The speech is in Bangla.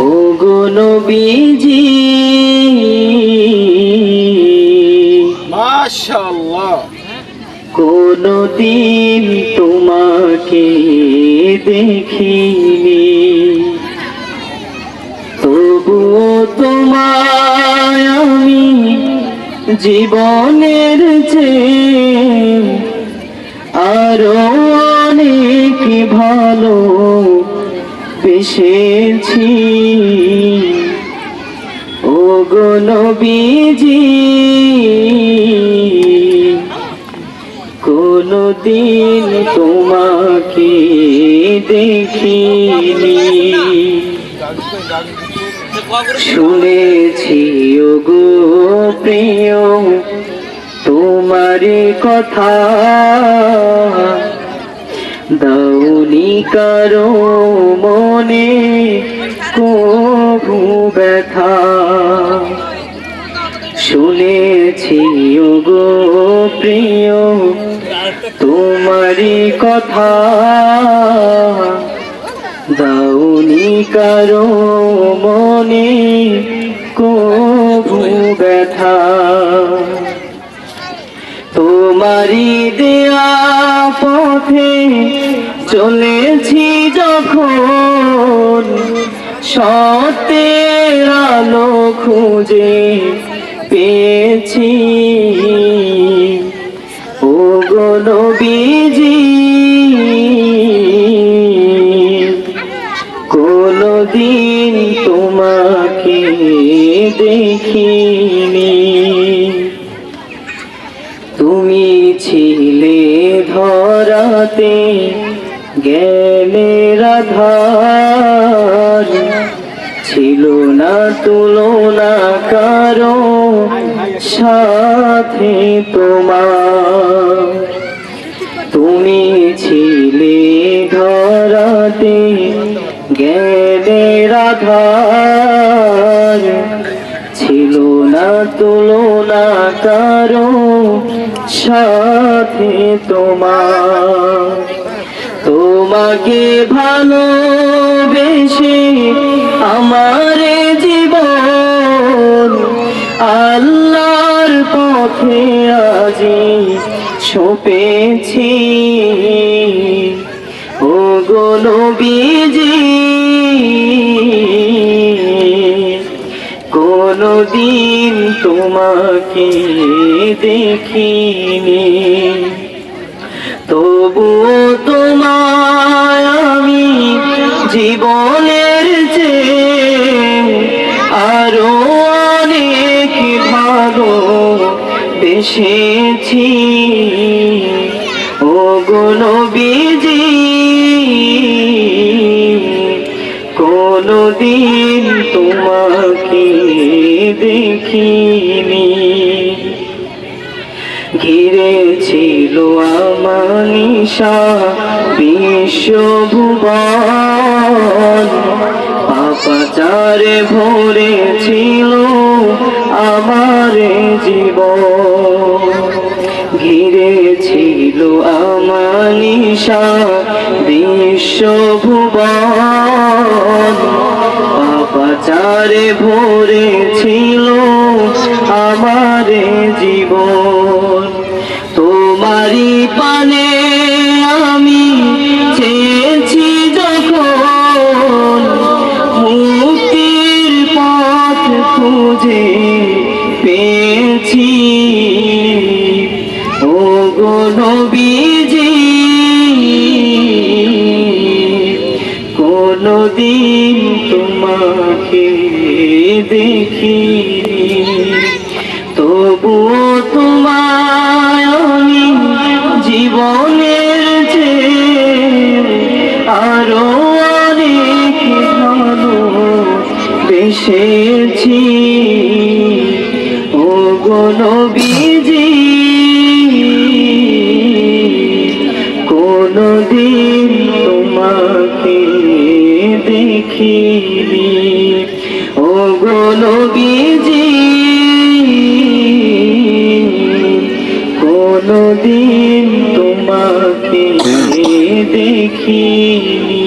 ও গো নবীজি। মাশাআল্লাহ। কোনদিন তোমাকে দেখিনি। তবুও তোমায় আমি জীবনের যে আরও অনেক ভালো বেসেছি ও নবীজি কোনদিন তোমাকে দেখিনি। শুনেছি গো প্রিয় তোমার কথা দাউনি কারও মনে কভু ব্যথা। শুনেছি গো প্রিয়, তোমারই কথা। দাউনি কারও মনে কভু ব্যথা। তোমারই দেয়া পথে চলেছি যখন সত্যের আলো খুঁজে পেয়েছি। ও গো নবীজি কোনদিন তোমাকে দেখিনি। তুমি ছিলে ধরাতে গেলে রাধার। ছিল না তুলনা কারও সাথে তোমার। তুমি ছিলে কারও সাথে তোমার। তোমাকে ভালোবেসে আমার জীবন আল্লাহর পথে আজি সপেছি ও গো নবীজি কোনদিন তোমাকে দেখিনি। তবুও তোমায় আমি জীবনের যে আরও অনেক ভালো বেসেছি ও গো নবীজি, কোনদিন তোমাকে দেখিনি। ঘিরেছিল আমানিশা বিশ্বভুবন। পাপাচারে ভরেছিল আমার জীবন। ঘিরেছিল আমানিশা বিশ্বভুবন। পাপাচারে ভরেছিল আমার জীবন। তোমারি পানে আমি চেয়েছি যখন মুক্তির পথ খুঁজে পেয়েছি। ও গো কোনদিন তোমাকে দেখিনি। তবুও তোমায় আমি জীবনের যে আরও অনেক ভালো বেসেছি। ও গো নবীজি, কোনদিন তোমাকে দেখিনি ও গো নবীজি কোনদিন তোমাকে দেখিনি